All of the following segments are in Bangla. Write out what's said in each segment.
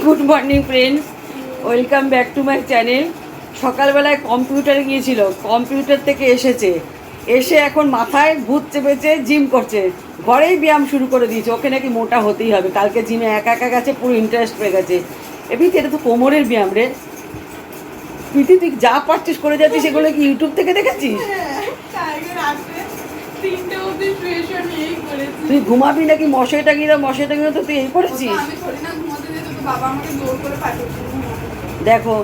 Good morning friends welcome back to my channel সকালবেলায় কম্পিউটারে গিয়েছিল। কম্পিউটার থেকে এসেছে। এসে এখন মাথায় ভূত চেপেছে জিম করছে। ঘরেই ব্যায়াম শুরু করে দিয়েছে। ওকে নাকি মোটা হতেই হবে। কালকে জিমে একা একা গেছে পুরো ইন্টারেস্ট পেয়ে গেছে। এমনিতে এটা তো কোমরের ব্যায়াম রে। প্রীতি তুই যা পারছিস করে যাচ্ছিস সেগুলো কি ইউটিউব থেকে দেখেছিস? তুই ঘুমাবি নাকি? মশাইটা গিয়ে মশাইটা গিয়ে তো তুই এই করেছিস? দেখো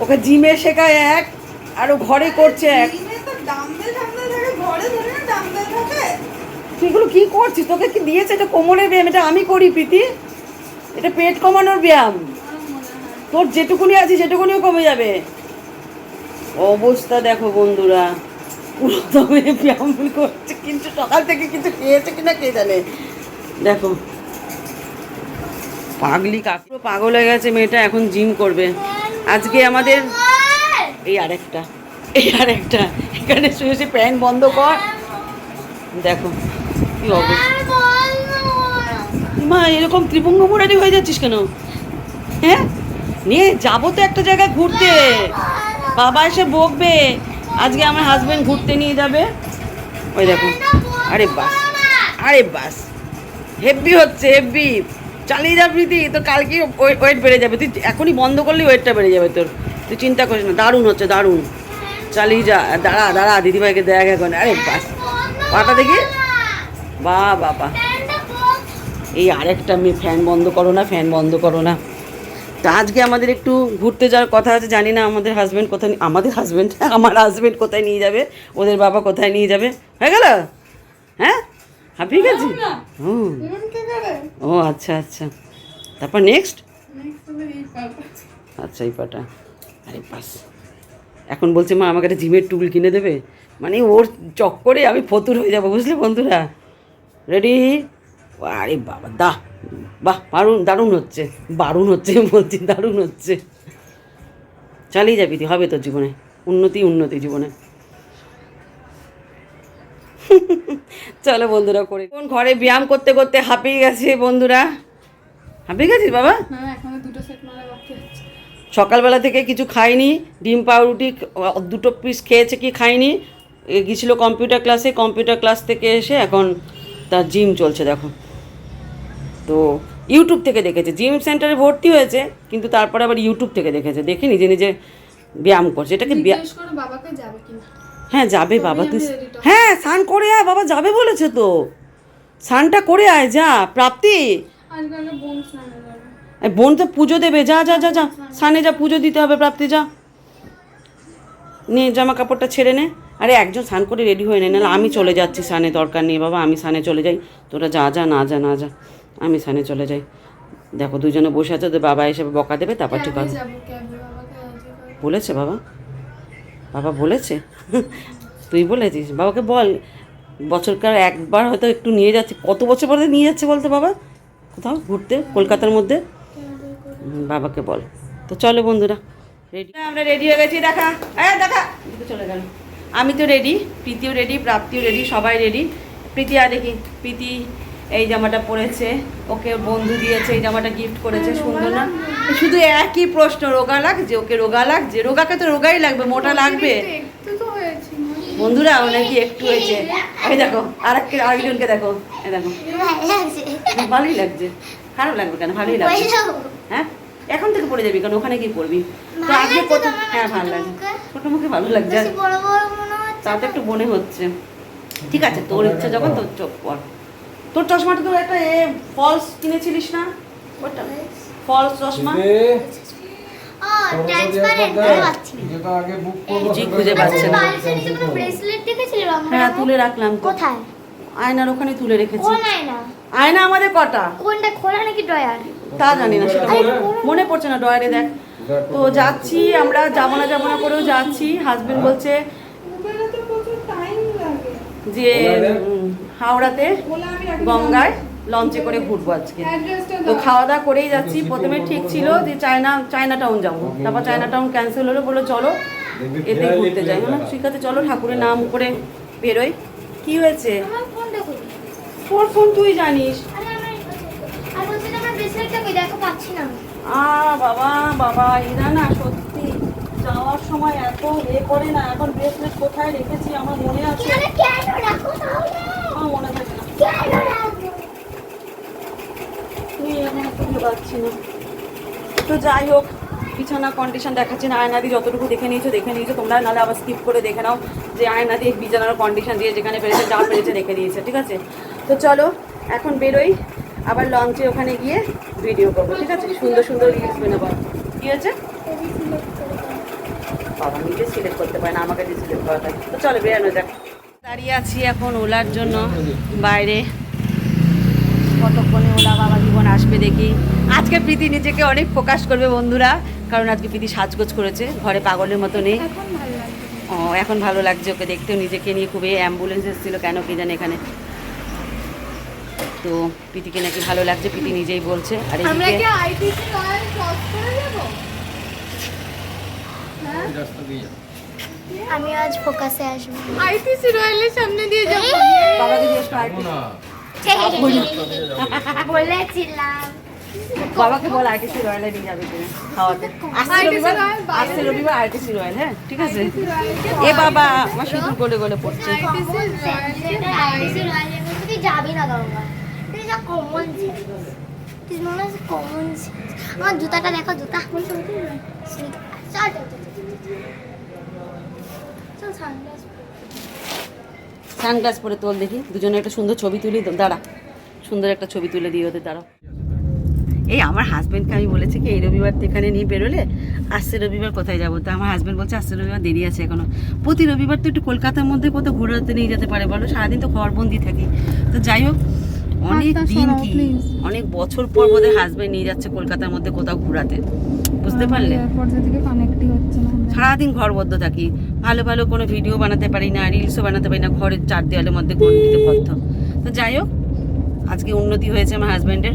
ওকে জিমে শেখায় এক আর ও ঘরে করছে এক। তুই এগুলো কি করছিস? তোকে কি দিয়েছে? এটা কোমরের ব্যায়াম এটা আমি করি প্রীতি। এটা পেট কমানোর ব্যায়াম। তোর যেটুকুনি আছে সেটুকুনিও কমে যাবে। অবস্থা দেখো বন্ধুরা। পুরো দমে ব্যায়াম করছে কিন্তু সকাল থেকে কিছু খেয়েছে কিনা কে জানে? দেখো। পাগলি কাকু। পাগল হয়ে গেছে, মেয়েটা এখন জিম করবে। আজকে আমাদের এই আরেকটা এই আরেকটা। এখানে শুয়ে শুয়ে প্যান্ট বন্ধ কর। দেখো, কি অবস্থা। মা, এরকম ত্রিভঙ্গ মোড়ারি হয়ে যাচ্ছিস কেন? হ্যাঁ? নিয়ে যাব তো একটা জায়গায় ঘুরতে। বাবা এসে বকবে। আজকে আমার হাজব্যান্ড ঘুরতে নিয়ে যাবে। ওই দেখো। আরে বাস আরে বাস। হেভি হচ্ছে হেভি চালিয়ে যা প্রীতি, তো কালকে ওয়েট বেড়ে যাবে। তুই এখনই বন্ধ করলে, ওয়েটটা বেড়ে যাবে তোর। তুই চিন্তা করিস না, দারুণ হচ্ছে, দারুণ। চালিয়ে যা, দাঁড়া দাঁড়া, দিদিভাইকে দেখ এখন। আরে বাস পাটা দেখি। বা বাবা এই আরেকটা মেয়ে, ফ্যান বন্ধ করো না, ফ্যান বন্ধ করো না। তা আজকে আমাদের একটু ঘুরতে যাওয়ার কথা আছে, জানি না আমাদের হাজব্যান্ড কোথায় আমাদের হাজব্যান্ড আমার হাজব্যান্ড কোথায় নিয়ে যাবে, ওদের বাবা কোথায় নিয়ে যাবে, হয়ে গেল? হ্যাঁ? হাঁপিয়ে গেছি? হুম। ও আচ্ছা আচ্ছা। তারপর নেক্সট আচ্ছা এই পাটা। আরে পাস এখন বলছে মা আমাকে একটা জিমের টুল কিনে দেবে? মানে ওর চক্করে আমি ফতুর হয়ে যাব বুঝলে বন্ধুরা? রেডি আরে বাবা দা বাহ দারুণ দারুণ হচ্ছে। বারুণ হচ্ছে বলছি দারুণ হচ্ছে। চালিয়ে যাবি তুই হবে তোর জীবনে। উন্নতি উন্নতি জীবনে। চলো বন্ধুরা করে কোন ঘরে ব্যায়াম করতে করতে হাঁপিয়ে গেছে বন্ধুরা। হাঁপিয়ে গেছিস বাবা? আছে। সকালবেলা থেকে কিছু খাইনি ডিম পাউরুটি দুটো পিস খেয়েছে কি খাইনি। এ গিয়েছিল কম্পিউটার ক্লাসে কম্পিউটার ক্লাস থেকে এসে এখন তার জিম চলছে দেখো। তো ইউটিউব থেকে দেখেছে। জিম সেন্টারে ভর্তি হয়েছে কিন্তু তারপরে আবার ইউটিউব থেকে দেখেছে। দেখে নিজে নিজে ব্যায়াম করছে। এটাকে ব্যায়াম বাবাকে যাবে কিনা। হ্যাঁ যাবে বাবা তুই। হ্যাঁ স্নান করে আয় বাবা যাবে বলেছে তো। স্নানটা করে আয় যা প্রাপ্তি। বোন তো পুজো দেবে যা যা যা যা স্নানে যা পুজো দিতে হবে প্রাপ্তি যা। নে জামা কাপড়টা ছেড়ে নে। আরে একজন স্নান করে রেডি হয়ে নে নাহলে আমি চলে যাচ্ছি স্নানে দরকার নেই বাবা আমি স্নানে চলে যাই। তোরা যা যা না যা না যা আমি স্নানে চলে যাই। দেখো দুজনে বসে আছে তো বাবা এসে বকা দেবে তারপর ঠিক আছে বলেছে বাবা? বাবা বলেছে? তুই বলেছিস, বাবাকে বল। বছরকার একবার হয়তো একটু নিয়ে যাচ্ছে। কত বছর পরে নিয়ে যাচ্ছে বলতো বাবা? কোথাও? ঘুরতে? কলকাতার মধ্যে? বাবাকে বল। তো চলো বন্ধুরা রেডি আমরা রেডি হয়ে গেছি, দেখা। হ্যাঁ দেখা চলে গেল। আমি তো রেডি প্রীতিও রেডি প্রাপ্তিও রেডি সবাই রেডি প্রীতি আর দেখি। প্রীতি এই জামাটা পরেছে। ওকে বন্ধু দিয়েছে এই জামাটা গিফট করেছে সুন্দর না? শুধু একই প্রশ্ন রোগা লাগছে ওকে রোগা লাগছে রোগাকে তো রোগাই লাগবে মোটা লাগবে। বন্ধুরা ওনার কি একটু হয়েছে। এই দেখো আর আরেকজনকে দেখো। এই দেখো। ভালোই লাগছে। খারাপ লাগবে কেন? ভালোই লাগছে। হ্যাঁ? এখন থেকে পড়ে যাবি কারণ ওখানে কি করবি তো আজকে কত হ্যাঁ ভালো লাগছে। ছোট মুখে ভালো লাগছে। তাতে একটু মনে হচ্ছে। ঠিক আছে তোর ইচ্ছে যখন তোর চোখ পর তোর চশমাটা তো একটা এ ফলস কিনেছিলিস না? ওটা। ফলস চশমা? খুঁজে পাচ্ছে না। ব্রেসলেট হ্যাঁ তুলে রাখলাম কোথায়? আয়নার ওখানে তুলে রেখেছি। আয়না? আয়না আমাদের কটা? কোনটা খোলা নাকি ড্রয়ার? তা জানি না সেটা মনে পড়ছে না ডয়ারে দেখ। তো যাচ্ছি আমরা যাব না যাব না করেও যাচ্ছি। হাজবেন্ড বলছে টাইম লাগে। যে হাওড়াতে গঙ্গায় লঞ্চে করে ঘুরবো আজকে। তো খাওয়া দাওয়া করেই যাচ্ছি। প্রথমে ঠিক ছিল যে চায়না চায়না টাউন যাব। তারপর চায়না টাউন ক্যান্সেল হলো বলো চলো এতে ঘুরতে যাই। না ঠিক আছে চলো ঠাকুরের নাম করে বেরোই। কি হয়েছে? তোর ফোন তুই জানিস। আ বাবা বাবা এরা না সত্যি যাওয়ার সময় এত এ করে না এখন ব্রেসলেট কোথায় রেখেছি আমার মনে আছে? আমার মনে থাকে না। এখন খুঁজে পাচ্ছি না। তো যাই হোক বিছানা কন্ডিশন দেখাচ্ছি না। আয়নাদি যতটুকু দেখে নিয়েছো দেখে নিয়েছো তোমরা। নাহলে আবার স্কিপ করে দেখে নাও যে আয়নাদি বিছানার কন্ডিশন দিয়ে যেখানে পেরেছে যা পেরেছে রেখে দিয়েছে ঠিক আছে? তো চলো এখন বেরোই। আবার লঞ্চে ওখানে গিয়ে ভিডিও করব ঠিক আছে? সুন্দর সুন্দর রিলস বানাবো। কি আছে যদি সিলেক্ট করে দাও। বাবা, নিজে সিলেক্ট করতে পারে না, আমাকে দিয়ে সিলেক্ট করা থাকে। তো চলো, বেরানো যাক। দাঁড়িয়ে আছি এখন ওলার জন্য, বাইরে। কতক্ষণে ওলা বাবা জীবন আসবে দেখি। আজকে প্রীতি নিজেকে অনেক ফোকাস করবে বন্ধুরা, কারণ আজকে প্রীতি সাজগোজ করেছে, ঘরে পাগলের মতো নেই। ও, এখন ভালো লাগছে ওকে দেখতেও নিজেকে নিয়ে খুবই অ্যাম্বুলেন্স এসেছিল, কেন কে জানে এখানে। তো প্রীতিকে নাকি ভালো লাগছে, প্রীতি নিজেই বলছে। আর আমরা কি এদিকে আইটিসি রয়্যাল ক্রস করে যাব হ্যাঁ আমি আজ ফোকাসে আসব। আইটিসি রয়্যালের সামনে দিয়ে যাব। বাবাকে জিজ্ঞেস কর বলেছিলাম। বাবাকে বল আইটিসি রয়্যালে নিয়ে যাবে খাওয়াতে। আসছে রবিবার? রয়্যাল আসছে রবিবার আইটিসি রয়্যাল হ্যাঁ ঠিক আছে। এ বাবা আমার শুধু গলে গলে পড়ছে। আইটিসি আইসি রয়্যালের তুই যাবি না তুই যা কমন তুই মনে কমন আমার জুতাটা দেখো জুতা। চল চল। সানগ্লাস পরে তোল দেখি। দুজনে একটা সুন্দর ছবি তুলি, দাঁড়া। সুন্দর একটা ছবি তুলে দিয়ে ওদের, দাঁড়াও। এই আমার হাজব্যান্ডকে আমি বলেছি কি, এই রবিবার তো এখানে নিয়ে বেরোলে আসছে রবিবার কোথায় যাব? তো আমার হাজব্যান্ড বলছে আসছে রবিবার দেরি আছে এখনও। প্রতি রবিবার তো একটু কলকাতার মধ্যে কোথাও ঘোরাতে নিয়ে যেতে পারে, বলো। সারাদিন তো ঘরবন্দি থাকি। তো যাই হোক অনেক দিন কি? অনেক বছর পর বোধহয় হাজব্যান্ড নিয়ে যাচ্ছে কলকাতার মধ্যে কোথাও ঘোরাতে। বুঝতে পারলে? এয়ারপোর্ট থেকে কানেক্টই হচ্ছে না সারাদিন ঘরবদ্ধ থাকি। ভালো ভালো কোনো ভিডিও বানাতে পারি না রিলসও বানাতে পারি না ঘরের চার দেওয়ালের মধ্যে গণ্ডিতে বদ্ধ। তো যাই হোক আজকে উন্নতি হয়েছে আমার হাজব্যান্ডের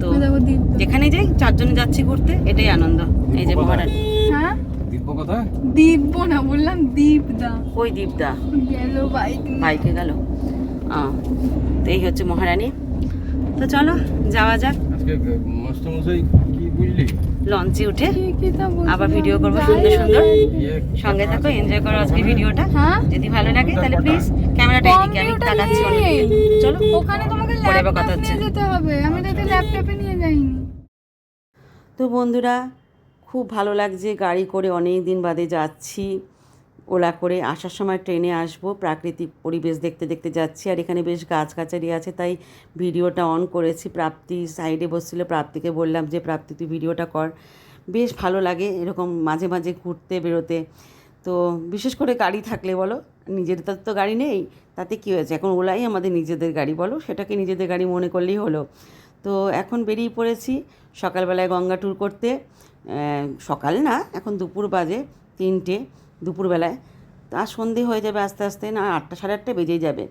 তো যেখানে যাই চারজনে যাচ্ছি ঘুরতে এটাই আনন্দ। এই যে মহারাজ হ্যাঁ? দিব্য না বললাম দীপদা ওই দীপদা গেল বাইক বাইকে গেল। তো এই হচ্ছে মহারানী। তো চলো যাওয়া যাক। লঞ্চে উঠে আবার ভিডিও করব সুন্দর সুন্দর। সঙ্গে থাকো এনজয় করো আজকে ভিডিওটা হ্যাঁ? যদি ভালো লাগে তাহলে প্লিজ ক্যামেরাটা এদিকে আমি তাকাচ্ছি চলো ওখানে তোমাকে ল্যাপটপ কথা হচ্ছে। যেতে হবে। আমি তো ল্যাপটপে নিয়ে যাইনি। তো বন্ধুরা খুব ভালো লাগছে গাড়ি করে অনেক দিন বাদে যাচ্ছি। ওলা করে আসার সময় ট্রেনে আসব, প্রাকৃতিক পরিবেশ দেখতে দেখতে যাচ্ছি, আর এখানে বেশ গাছগাছালি আছে, তাই ভিডিওটা অন করেছি। প্রাপ্তি সাইডে বসছিল, প্রাপ্তিকে বললাম যে, প্রাপ্তি, তুই ভিডিওটা কর। বেশ ভালো লাগে এরকম মাঝে মাঝে ঘুরতে, বেরোতে। তো বিশেষ করে গাড়ি থাকলে বলো, নিজেদের তো গাড়ি নেই, তাতে কী হয়েছে? এখন ওলাই আমাদের নিজেদের গাড়ি বলো, সেটাকে নিজেদের গাড়ি মনে করলেই হলো। তো এখন বেরিয়ে পড়েছি, সকালবেলায় গঙ্গা ট্যুর করতে সকাল না, এখন দুপুর বাজে তিনটে। দুপুরবেলায়। তা সন্ধে হয়ে যাবে আস্তে আস্তে, না আটটা, সাড়ে আটটা বেজেই যাবে।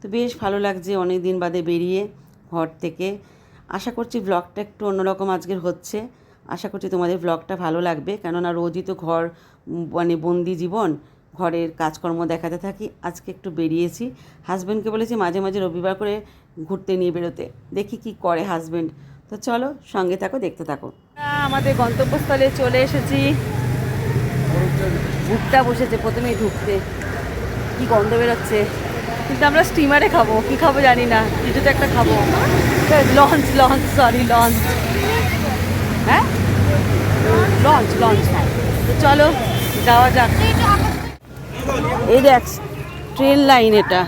তো বেশ ভালো লাগছে অনেক দিন বাদে বেরিয়ে ঘর থেকে। আশা করছি ব্লগটা একটু অন্যরকম আজকের হচ্ছে। আশা করছি তোমাদের ব্লগটা ভালো লাগবে। কেননা রোজই তো ঘর মানে বন্দি জীবন, ঘরের কাজকর্ম দেখাতে থাকি। আজকে একটু বেরিয়েছি। হাজব্যান্ডকে বলেছি মাঝে মাঝে রবিবার করে ঘুরতে নিয়ে বেরোতে। দেখি কি করে হাজব্যান্ড তো চলো সঙ্গে থাকো, দেখতে থাকো। আমাদের গন্তব্যস্থলে চলে এসেছি। ভুট্টা বসেছে প্রথমেই ঢুকতে। কি গন্ধ বেরোচ্ছে। কিন্তু আমরা স্টিমারে খাব কি খাব জানি না। কিছু তো একটা খাব। লঞ্চ লঞ্চ সরি লঞ্চ হ্যাঁ? লঞ্চ লঞ্চ তো চলো যাওয়া যাক। এই দেখ ট্রেন লাইন এটা।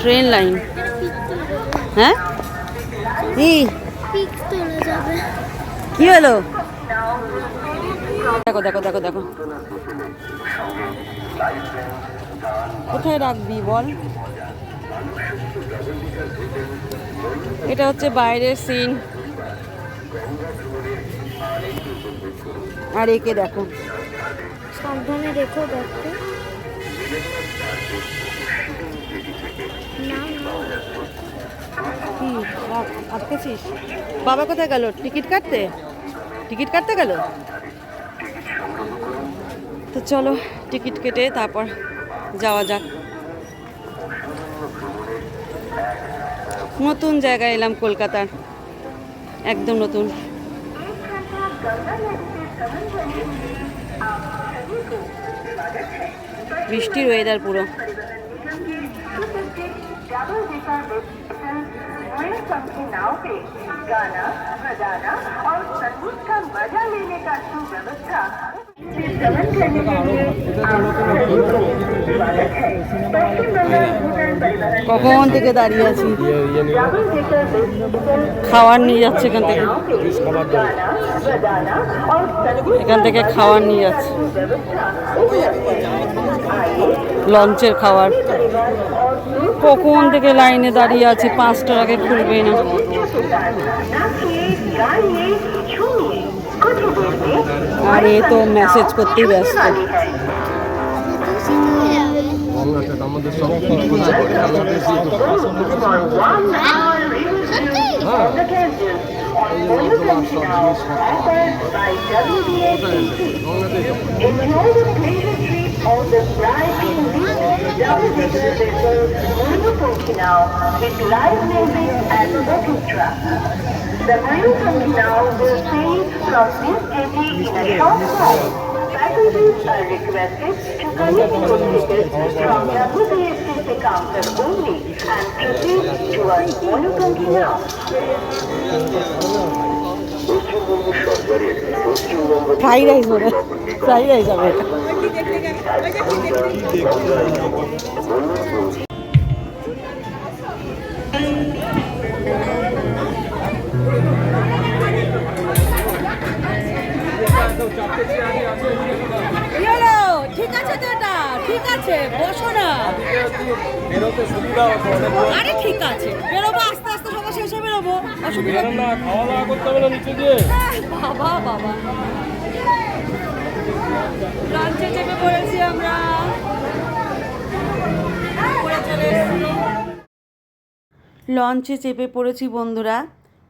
ট্রেন লাইন হ্যাঁ? কি হলো? দেখো দেখো দেখো দেখো। কোথায় রাখবি বল? এটা হচ্ছে বাইরের সিন আর একে দেখো। সাবধানে রেখো না কি? আটকেছিস? বাবা কোথায় গেল? টিকিট কাটতে? টিকিট কাটতে গেল? তো চলো টিকিট কেটে তারপর যাওয়া যাক নতুন জায়গায় এলাম কলকাতার একদম নতুন বৃষ্টির ওয়েদার পুরো नाव पे गाना बजाना और संगीत का मजा लेने का सुव्यवस्था কখন থেকে দাঁড়িয়ে আছি? খাওয়ার নিয়ে যাচ্ছে এখান থেকে। এখান থেকে খাওয়ার নিয়ে যাচ্ছে। লঞ্চের খাওয়ার। কখন থেকে লাইনে দাঁড়িয়ে আছে? পাঁচটার আগে খুলবে না। नाचिए गाइए छूइए कुछ देर में আর এ তো মেসেজ করতেই ব্যস্ত वाली है বাংলাদেশ আমাদের সব বাংলাদেশি তো for one hour সত্যি on the Ganges on Monument Canal offered by WDACC. Enjoy the pleasure trip on the bright new double-decker vessel Monument Canal with live music and orchestra. The Monument Canal will sail from this jetty in a short while. Passengers are requested to collect your tickets from WDACC counter only and proceed towards Monument Canal. Fried rice বলে ফ্রাইড রাইস হবে ঠিক আছে তো এটা? ঠিক আছে বসো না। বেরোতে সুবিধা হতো আরে ঠিক আছে বেরোবো আস্তে আস্তে সবাই শেষে বেরোবো অসুবিধা না খাওয়া দাওয়া করতে হবে না নিচে দিয়ে বাবা বাবা। লাঞ্চে চেপে পড়েছি আমরা। লঞ্চে চেপে পড়েছি বন্ধুরা।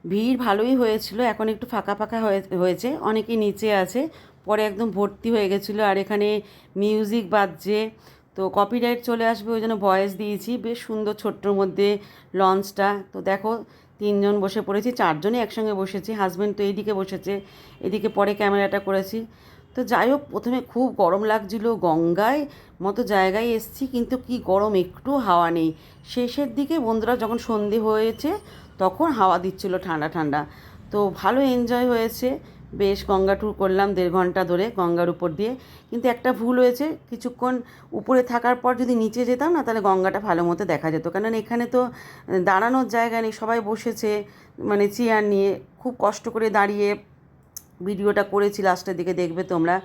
ভিড় ভালোই হয়েছিল, এখন একটু ফাঁকা ফাঁকা হয়ে- হয়েছে, অনেকেই নিচে আছে, পরে একদম ভর্তি হয়ে গেছিল, আর এখানে মিউজিক বাজছে, তো কপিরাইট চলে আসবে, ওই জন্য ভয়েস দিয়েছি, বেশ সুন্দর ছোট্টর মধ্যে লঞ্চটা তো দেখো, তিনজন বসে পড়েছি, চারজনই একসঙ্গে বসেছি হাজব্যান্ড তো এইদিকে বসেছে, এদিকে পরে ক্যামেরাটা করেছি, তো যাই হোক, প্রথমে খুব গরম লাগছিল গঙ্গায় মতো জায়গায় এসছি, কিন্তু কি গরম, একটু হাওয়া নেই, শেষের দিকে বন্ধুরা যখন সন্ধে হয়েছে তখন হাওয়া দিচ্ছিল ঠান্ডা ঠান্ডা। তো ভালো এনজয় হয়েছে। বেশ গঙ্গা ট্যুর করলাম দেড় ঘণ্টা ধরে গঙ্গার উপর দিয়ে। কিন্তু একটা ভুল হয়েছে, কিছুক্ষণ উপরে থাকার পর যদি নিচে যেতাম না, তাহলে গঙ্গাটা ভালো মতো দেখা যেত। কেননা এখানে তো দাঁড়ানোর জায়গা নেই, সবাই বসেছে মানে চেয়ার নিয়ে খুব কষ্ট করে দাঁড়িয়ে ভিডিওটা করেছি, লাস্টের দিকে দেখবে তোমরা।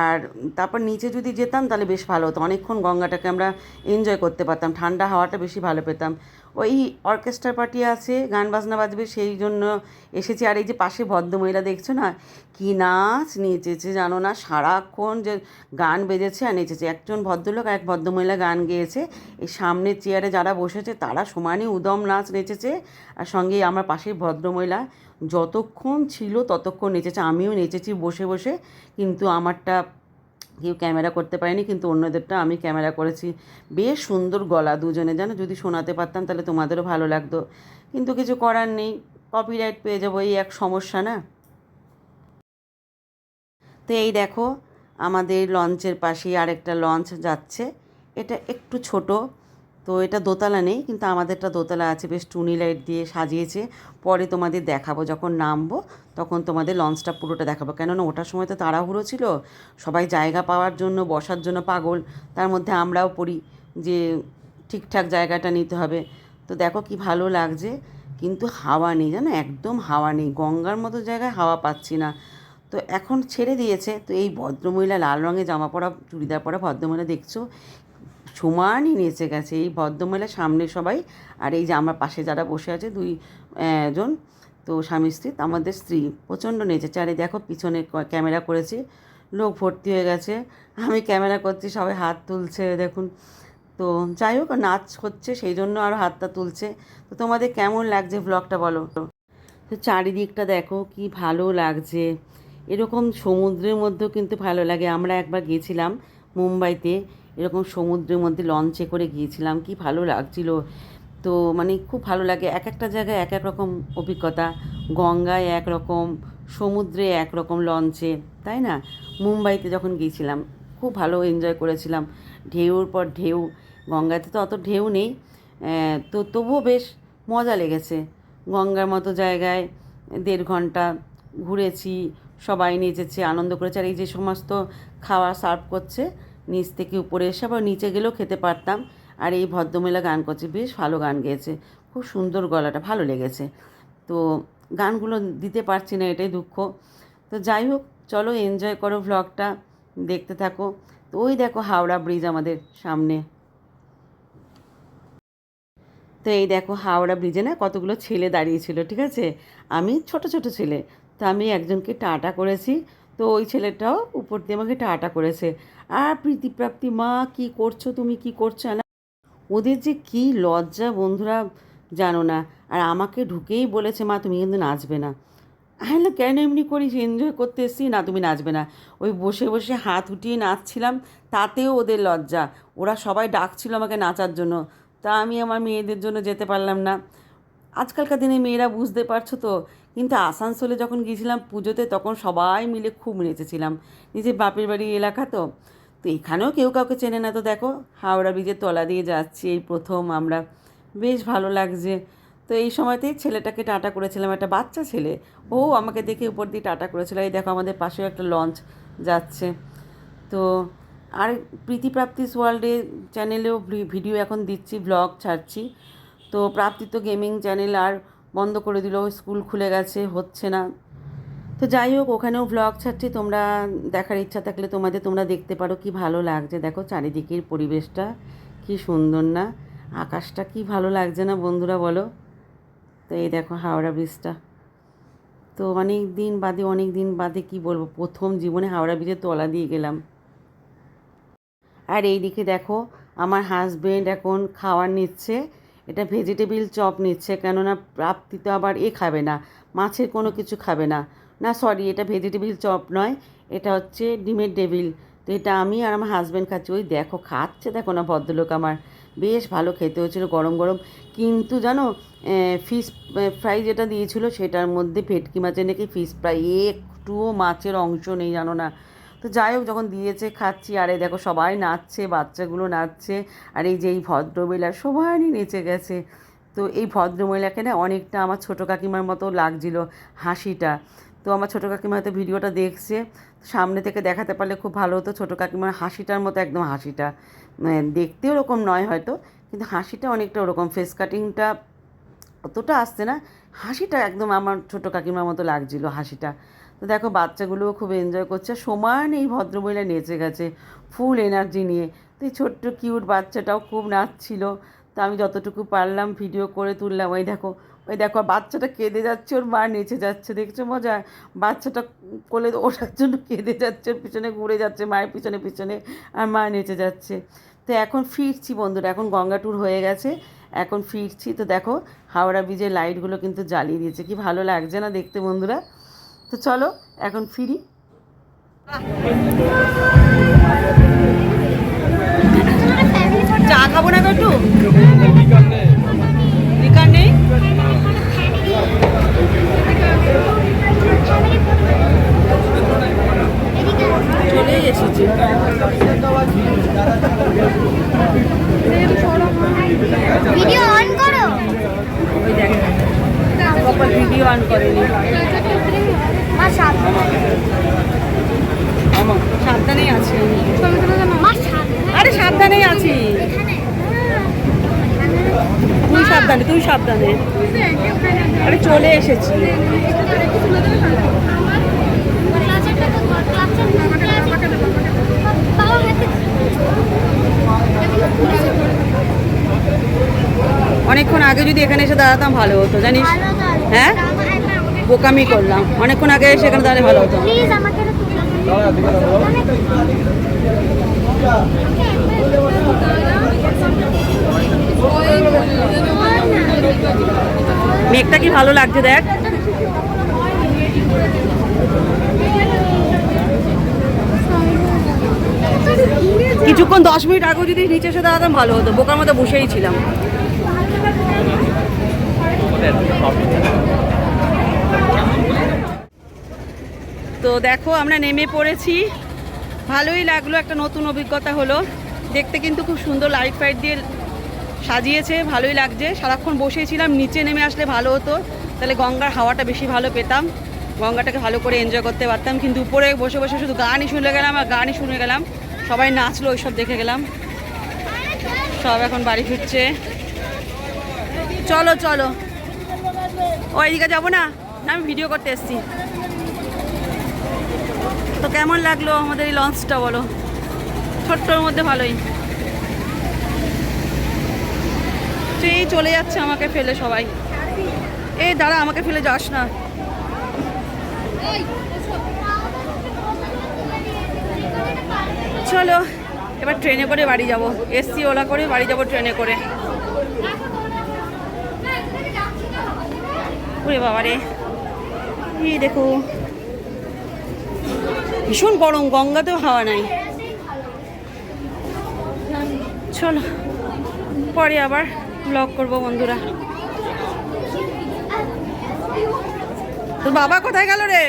আর তারপর নিচে যদি যেতাম, তাহলে বেশ ভালো হতো। অনেকক্ষণ গঙ্গাটাকে আমরা এনজয় করতে পারতাম। ঠান্ডা হাওয়াটা বেশি ভালো পেতাম। ওই অর্কেস্ট্রা পার্টি আছে, গান বাজনা বাজবে, সেই জন্য এসেছি। আর এই যে পাশে ভদ্রমহিলা দেখছ না, কি নাচ নেচেছে জানো না? সারাক্ষণ যে গান বেজেছে আর নেচেছে। একজন ভদ্রলোক এক ভদ্রমহিলা গান গেয়েছে। এই সামনের চেয়ারে যারা বসেছে, তারা সমানই উদম নাচ নেচেছে। আর সঙ্গে আমার পাশের ভদ্রমহিলা যতক্ষণ ছিল ততক্ষণ নেচেছে। আমিও নেচেছি বসে বসে, কিন্তু আমারটা কেউ ক্যামেরা করতে পারেনি, কিন্তু অন্যদেরটা আমি ক্যামেরা করেছি। বেশ সুন্দর গলা দুজনে জানো? যদি শোনাতে পারতাম তাহলে তোমাদেরও ভালো লাগতো। কিন্তু কিছু করার নেই কপিরাইট পেয়ে যাব, এই এক সমস্যা, না? তো এই দেখো, আমাদের লঞ্চের পাশেই আরেকটা লঞ্চ যাচ্ছে। এটা একটু ছোট, তো এটা দোতলা নেই, কিন্তু আমাদেরটা দোতলা আছে, বেশ টুনি লাইট দিয়ে সাজিয়েছে। পরে তোমাদের দেখাবো, যখন নামবো তখন তোমাদের লঞ্চটা পুরোটা দেখাবো। কেননা ওটার সময় তো তাড়াহুড়ো ছিল, সবাই জায়গা পাওয়ার জন্য, বসার জন্য পাগল। তার মধ্যে আমরাও পড়ি যে ঠিকঠাক জায়গাটা নিতে হবে। তো দেখো কি ভালো লাগছে, কিন্তু হাওয়া নেই, জানো? একদম হাওয়া নেই। গঙ্গার মতো জায়গায় হাওয়া পাচ্ছি না। তো এখন ছেড়ে দিয়েছে। তো এই ভদ্রমহিলা লাল রঙের জামা পরা, চুড়িদার পরা ভদ্রমহিলা দেখছ? সমানই নেচে গেছে। এই ভদ্রমহিলা সামনে সবাই, আর এই যে আমার পাশে যারা বসে আছে, দুই জন তো স্বামী স্ত্রী আমাদের স্ত্রী প্রচণ্ড নেচেছে আর দেখো, পিছনে ক্যামেরা করেছি, লোক ভর্তি হয়ে গেছে। আমি ক্যামেরা করছি, সবাই হাত তুলছে, দেখুন। তো যাই হোক, নাচ হচ্ছে, সেই জন্য আরও হাতটা তুলছে। তো তোমাদের কেমন লাগছে ব্লগটা বলো? তো চারিদিকটা দেখো, কি ভালো লাগছে। এরকম সমুদ্রের মধ্যেও কিন্তু ভালো লাগে। আমরা একবার গিয়েছিলাম মুম্বাইতে, এরকম সমুদ্রের মধ্যে লঞ্চে করে গিয়েছিলাম, কি ভালো লাগছিল। তো মানে খুব ভালো লাগে। এক একটা জায়গায় এক এক রকম অভিজ্ঞতা। গঙ্গায় একরকম সমুদ্রে একরকম লঞ্চে, তাই না? মুম্বাইতে যখন গিয়েছিলাম, খুব ভালো এনজয় করেছিলাম। ঢেউর পর ঢেউ, গঙ্গাতে তো অত ঢেউ নেই। তো তবুও বেশ মজা লেগেছে। গঙ্গার মতো জায়গায় দেড় ঘণ্টা ঘুরেছি, সবাই নেচেছে, আনন্দ করেছে। আর এই যে সমস্ত খাওয়া সার্ভ করছে, নিচ থেকে উপরে এসে আবার নিচে গেলেও খেতে পারতাম। আর এই ভদ্রমহিলা গান করছে, বেশ ভালো গান গেয়েছে। খুব সুন্দর গলাটা, ভালো লেগেছে। তো গানগুলো দিতে পারছি না, এটাই দুঃখ। তো যাই হোক, চলো এনজয় করো ভ্লগটা দেখতে থাকো। তো ওই দেখো হাওড়া ব্রিজ আমাদের সামনে। তো এই দেখো হাওড়া ব্রিজে না কতগুলো ছেলে দাঁড়িয়েছিল ঠিক আছে? আমি ছোট ছোট ছেলে। তো আমি একজনকে টাটা করেছি। তো ওই ছেলেটাও উপর দিয়ে আমাকে টাটা করেছে। আর প্রীতিপ্রাপ্তি মা, কি করছ তুমি, কি করছ? ওদের যে কি লজ্জা, বন্ধুরা জানো না। আর আমাকে ঢুকেই বলেছে, মা, তুমি কিন্তু নাচবে না। হ্যাঁ কেন এমনি করিস? এনজয় করতে এসছি? না, তুমি নাচবে না। ওই বসে বসে হাত উঠিয়ে নাচছিলাম, তাতেও ওদের লজ্জা। ওরা সবাই ডাকছিল আমাকে নাচার জন্য। তা আমি আমার মেয়েদের জন্য যেতে পারলাম না। আজকালকার দিনে মেয়েরা বুঝতে পারছ তো? কিন্তু আসানসোলে যখন গিয়েছিলাম পুজোতে, তখন সবাই মিলে খুব নেচেছিলাম। নিজের বাপের বাড়ি এলাকা তো। তো এখানেও কেউ কাউকে চেনে না। তো দেখো, হাওড়া ব্রিজের তলা দিয়ে যাচ্ছি, এই প্রথম আমরা। বেশ ভালো লাগছে। তো এই সময়তেই ছেলেটাকে টাটা করেছিলাম, একটা বাচ্চা ছেলে। ও আমাকে দেখে উপর দিয়ে টাটা করেছিল। এই দেখো, আমাদের পাশেও একটা লঞ্চ যাচ্ছে। তো আর প্রীতি প্রাপ্তিস ওয়ার্ল্ডে চ্যানেলেও ভিডিও এখন দিচ্ছি ব্লগ ছাড়ছি। তো প্রাপ্তি তো গেমিং চ্যানেল আর বন্ধ করে দিল স্কুল খুলে গেছে, হচ্ছে না। তো যাই হোক, ওখানেও ব্লগ ছাড়ছি। তোমরা দেখার ইচ্ছা থাকলে তোমাদের তোমরা দেখতে পারো কি ভালো লাগছে। দেখো চারিদিকের পরিবেশটা কি সুন্দর না। আকাশটা কি ভালো লাগছে না বন্ধুরা বলো? তো এই দেখো হাওড়া ব্রিজটা তো অনেক দিন বাদে অনেক দিন বাদে কি বলব, প্রথম জীবনে হাওড়া ব্রিজের তলা দিয়ে গেলাম। আর এই দিকে দেখো আমার হাজবেন্ড এখন খাওয়ার নিচ্ছে, এটা ভেজিটেবিল চপ নিচ্ছে, কেননা প্রাপ্তি তো আবার এ খাবে না, মাছের কোনো কিছু খাবে না। না সরি এটা ভেজিটেবিল চপ নয়, এটা হচ্ছে ডিমের ডেভিল তো এটা আমি আর আমার হাজব্যান্ড খাচ্ছি। ওই দেখো, খাচ্ছে দেখো না ভদ্রলোক আমার। বেশ ভালো খেতে হয়েছিল, গরম গরম। কিন্তু জানো ফিশ ফ্রাই যেটা দিয়েছিল, সেটার মধ্যে ভেটকি মাছের নাকি ফিশ ফ্রাই একটুও মাছের অংশ নেই জানো না। তো যাই হোক, যখন দিয়েছে, খাচ্ছি। আরে দেখো, সবাই নাচছে, বাচ্চাগুলো নাচছে। আর এই যে এই ভদ্রমহিলা, সবারই নেচে গেছে। তো এই ভদ্রমহিলাকে না অনেকটা আমার ছোটো কাকিমার মতো লাগছিল হাসিটা। তো আমার ছোটো কাকিমা হয়তো ভিডিওটা দেখছে, সামনে থেকে দেখাতে পারলে খুব ভালো হতো। ছোটো কাকিমার হাসিটার মতো একদম হাসিটা। মানে দেখতে ওরকম নয় হয়তো, কিন্তু হাসিটা অনেকটা ওরকম। ফেস কাটিংটা অতটা আসছে না। হাসিটা একদম আমার ছোটো কাকিমার মতো লাগছিল হাসিটা। তো দেখো, বাচ্চাগুলোও খুব এনজয় করছে। সমান এই ভদ্রমহিলা নেচে গেছে ফুল এনার্জি নিয়ে। তো এই ছোট্ট কিউট বাচ্চাটাও খুব নাচছিল। তো আমি যতটুকু পারলাম ভিডিও করে তুললাম। ওই দেখো ওই দেখো, বাচ্চাটা কেঁদে যাচ্ছে, ওর মা নেচে যাচ্ছে, দেখছ মজা? বাচ্চাটা কোলে ওঠার জন্য কেঁদে যাচ্ছে, ওর পিছনে ঘুরে যাচ্ছে, মায়ের পিছনে পিছনে, আর মা নেচে যাচ্ছে। তো এখন ফিরছি বন্ধুরা, এখন গঙ্গা ট্যুর হয়ে গেছে, এখন ফিরছি। তো দেখো, হাওড়া ব্রিজের লাইটগুলো কিন্তু জ্বালিয়ে দিয়েছে, কি ভালো লাগছে না দেখতে বন্ধুরা? তো চলো, এখন ফিরি। চা খাব না একটু? চলে এসেছি। ভিডিও অন করো। ওই দেখ। ভিডিও অন করেনি। মা সাবধানে। সাবধানেই আছি। আরে সাবধানেই আছি। তুই সাবধানে তুই সাবধানে। আরে চলে এসেছি। অনেকক্ষণ আগে যদি এখানে এসে দাঁড়াতাম ভালো হতো জানিস? হ্যাঁ? বোকামি করলাম। অনেকক্ষণ আগে এসে এখানে দাঁড়ালে ভালো হতো। প্লিজ আমাকে একটু তুলে মেঘটা কি ভালো লাগছে দেখ? কিছুক্ষণ দশ মিনিট আগে যদি নিচে এসে দাঁড়াতাম ভালো হতো। বোকার মতো বসেই ছিলাম। তো দেখো, আমরা নেমে পড়েছি। ভালোই লাগল, একটা নতুন অভিজ্ঞতা হলো। দেখতে কিন্তু খুব সুন্দর লাইট ফাইট দিয়ে সাজিয়েছে, ভালোই লাগছে। সারাক্ষণ বসেছিলাম, নিচে নেমে আসলে ভালো হতো। তাহলে গঙ্গার হাওয়াটা বেশি ভালো পেতাম। গঙ্গাটাকে ভালো করে এনজয় করতে পারতাম। কিন্তু উপরে বসে বসে শুধু গানই শুনে গেলাম আর গানই শুনে গেলাম। সবাই নাচলো, ওইসব দেখে গেলাম। সব এখন বাড়ি ফিরছে। চলো চলো। ও এদিকে যাব না? না, আমি ভিডিও করতে এসেছি। তো কেমন লাগল আমাদের এই লঞ্চটা বলো? ছোট্টর মধ্যে ভালোই। এই চলে যাচ্ছে আমাকে ফেলে সবাই। এই দাঁড়া, আমাকে ফেলে যাস না। চলো, এবার ট্রেনে করে বাড়ি যাব। এসছি ওলা করে বাড়ি যাব ট্রেনে করে। ওরে বাবা রে এই দেখো। ভীষণ গরম, গঙ্গাতেও হাওয়া নাই। চলো, পরে আবার ব্লগ করব বন্ধুরা। তোর বাবা কোথায় গেল রে?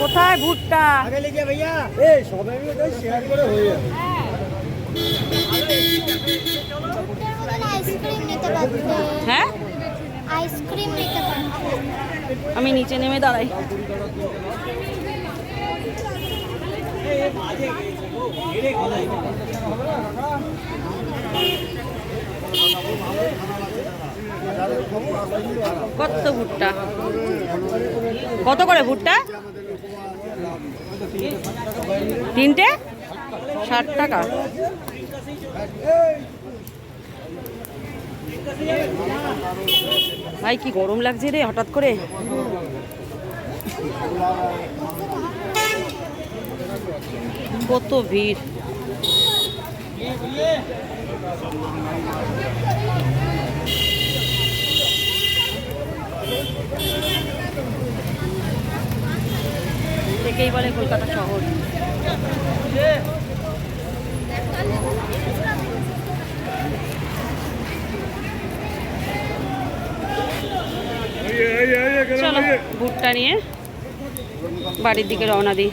কোথায় ভুট্টা হ্যাঁ আইসক্রিম নিতে আমি নিচে নেমে দাঁড়াই কত ভুট্টা? কত করে ভুট্টা? তিনটে? ষাট টাকা। ভাই, কি গরম লাগছে রে হঠাৎ করে? কত ভিড়। একেই বলে কলকাতা শহর। চলো ভুট্টা নিয়ে বাড়ির দিকে রওনা দিই।